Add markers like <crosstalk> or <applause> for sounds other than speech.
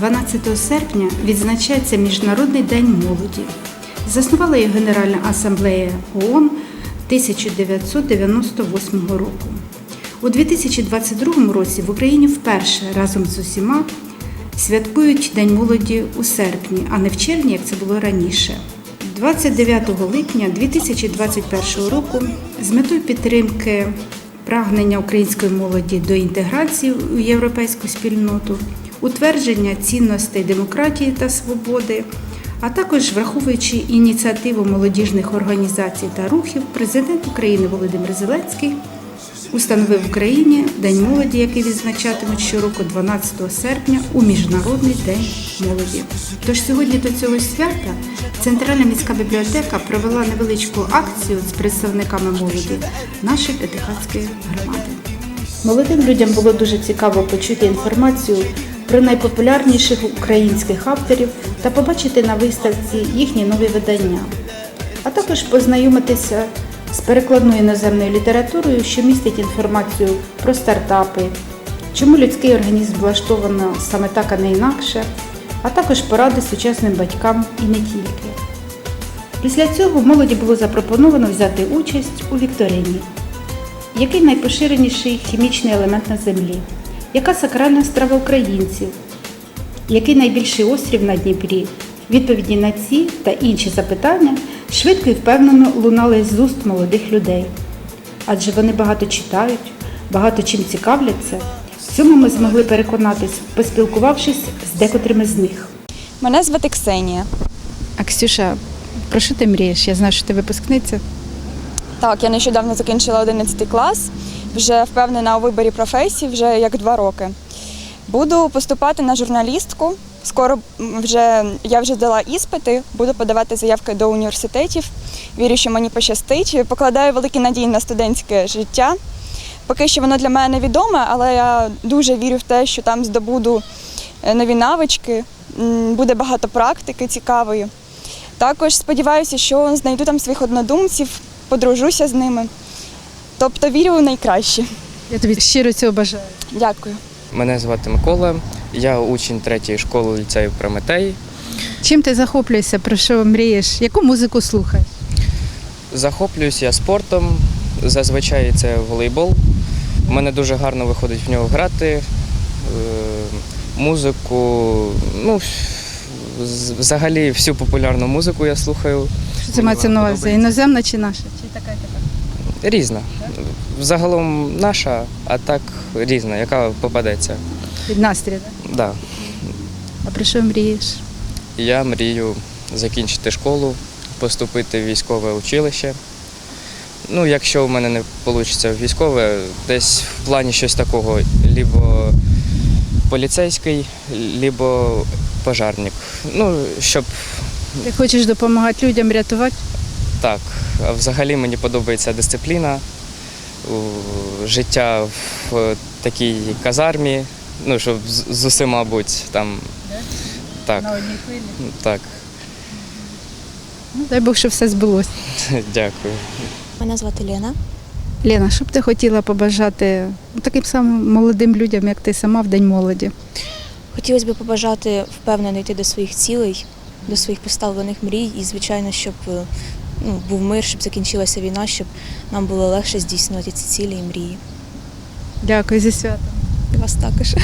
20 серпня відзначається Міжнародний день молоді. Заснувала його Генеральна асамблея ООН 1998 року. У 2022 році в Україні вперше разом з усіма святкують День молоді у серпні, а не в червні, як це було раніше. 29 липня 2021 року з метою підтримки прагнення української молоді до інтеграції у європейську спільноту, утвердження цінностей демократії та свободи, а також враховуючи ініціативу молодіжних організацій та рухів, президент України Володимир Зеленський установив в Україні День молоді, який відзначатимуть щороку 12 серпня у Міжнародний день молоді. Тож сьогодні до цього свята Центральна міська бібліотека провела невеличку акцію з представниками молоді нашої П'ятихатської громади. Молодим людям було дуже цікаво почути інформацію про найпопулярніших українських авторів та побачити на виставці їхні нові видання, а також познайомитися з перекладною іноземною літературою, що містить інформацію про стартапи, чому людський організм влаштовано саме так, а не інакше, а також поради сучасним батькам і не тільки. Після цього молоді було запропоновано взяти участь у вікторині. Який найпоширеніший хімічний елемент на землі? Яка сакральна страва українців? Який найбільший острів на Дніпрі? Відповіді на ці та інші запитання швидко і впевнено лунали з уст молодих людей. Адже вони багато читають, багато чим цікавляться. В цьому ми змогли переконатись, поспілкувавшись з декотрими з них. Мене звати Ксенія. А Ксюша, про що ти мрієш? Я знаю, що ти випускниця. Так, я нещодавно закінчила 11 клас, вже впевнена у виборі професії, вже як два роки. Буду поступати на журналістку. Скоро вже я вже здала іспити, буду подавати заявки до університетів. Вірю, що мені пощастить. Покладаю великі надії на студентське життя. Поки що воно для мене невідоме, але я дуже вірю в те, що там здобуду е, нові навички, буде багато практики цікавої. Також сподіваюся, що знайду там своїх однодумців, подружуся з ними. Тобто вірю у найкраще. Я тобі щиро цього бажаю. Дякую. Мене звати Микола, я учень третьої школи ліцею Прометей. Чим ти захоплюєшся, про що мрієш? Яку музику слухаєш? Захоплююсь я спортом, зазвичай це волейбол. У мене дуже гарно виходить в нього грати. Е, Музику, ну, взагалі всю популярну музику я слухаю. Що це мається на увазі? Іноземна чи наша? Чи така така? Різна. Загалом наша, а так різна, яка попадеться. Від настрій, так? Да. А про що мрієш? Я мрію закінчити школу, поступити в військове училище. Ну, якщо в мене не вийде військове, десь в плані щось такого, либо поліцейський, либо пожарник. Ну, щоб Ти хочеш допомагати людям рятувати? Так. Взагалі мені подобається дисципліна, життя в такій казармі, ну, щоб з, усіма бути там. Так, одній хвилі. так, Ну, дай Бог, щоб все збулося. <laughs> дякую. Мене звати Лена. Лена, що б ти хотіла побажати таким самим молодим людям, як ти сама в День молоді? Хотілося б побажати впевнено йти до своїх цілей, до своїх поставлених мрій і, звичайно, щоб е, ну, був мир, щоб закінчилася війна, щоб нам було легше здійснювати ці цілі і мрії. Дякую за свято. І вас також.